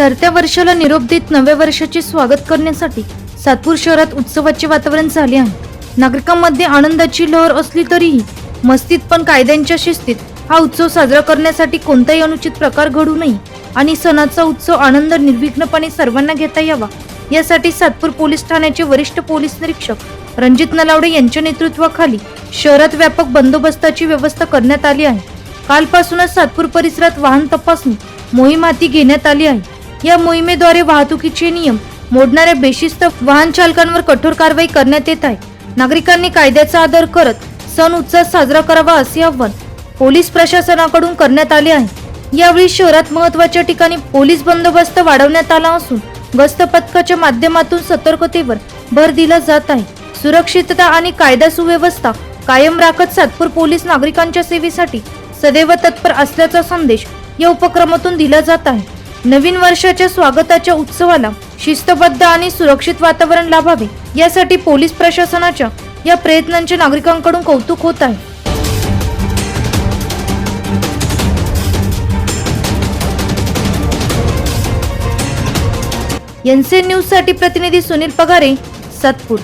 सरत्या वर्षाला निरोप देत नव्या वर्षाचे स्वागत करण्यासाठी सातपूर शहरात उत्सवाचे वातावरण झाले आहे. नागरिकांमध्ये आनंदाची लहर असली तरीही मस्तीत पण कायद्यांच्या शिस्तीत हा उत्सव साजरा करण्यासाठी कोणताही अनुचित प्रकार घडू नये आणि सणाचा उत्सव आनंद निर्विघ्नपणे सर्वांना घेता यावा. यासाठी सातपूर पोलीस ठाण्याचे वरिष्ठ पोलीस निरीक्षक रणजित नलावडे यांच्या नेतृत्वाखाली शहरात व्यापक बंदोबस्ताची व्यवस्था करण्यात आली आहे. कालपासूनच सातपूर परिसरात वाहन तपासणी मोहीम हाती घेण्यात आली आहे. या मोहिमेद्वारे वाहतुकीचे नियम मोडणाऱ्या बेशिस्त वाहन चालकांवर कठोर कारवाई करण्यात येत आहे. नागरिकांनी कायद्याचा आदर करत सण उत्सव साजरा करावा असे आवाहन पोलीस प्रशासनाकडून करण्यात आले आहे. यावेळी शहरात महत्त्वाच्या ठिकाणी पोलीस बंदोबस्त वाढवण्यात आला असून गस्त पथकाच्या माध्यमातून सतर्कतेवर भर दिला जात आहे. सुरक्षितता आणि कायदा सुव्यवस्था कायम राखत सातपूर पोलीस नागरिकांच्या सेवेसाठी सदैव तत्पर असल्याचा संदेश या उपक्रमातून दिला जात आहे. नवीन वर्षाच्या स्वागताच्या उत्सवाला शिस्तबद्ध आणि सुरक्षित वातावरण लाभावे यासाठी पोलीस प्रशासनाच्या या प्रयत्नांचे नागरिकांकडून कौतुक होत आहे. एनसीएन न्यूजसाठी प्रतिनिधी सुनील पगारे सातपूर.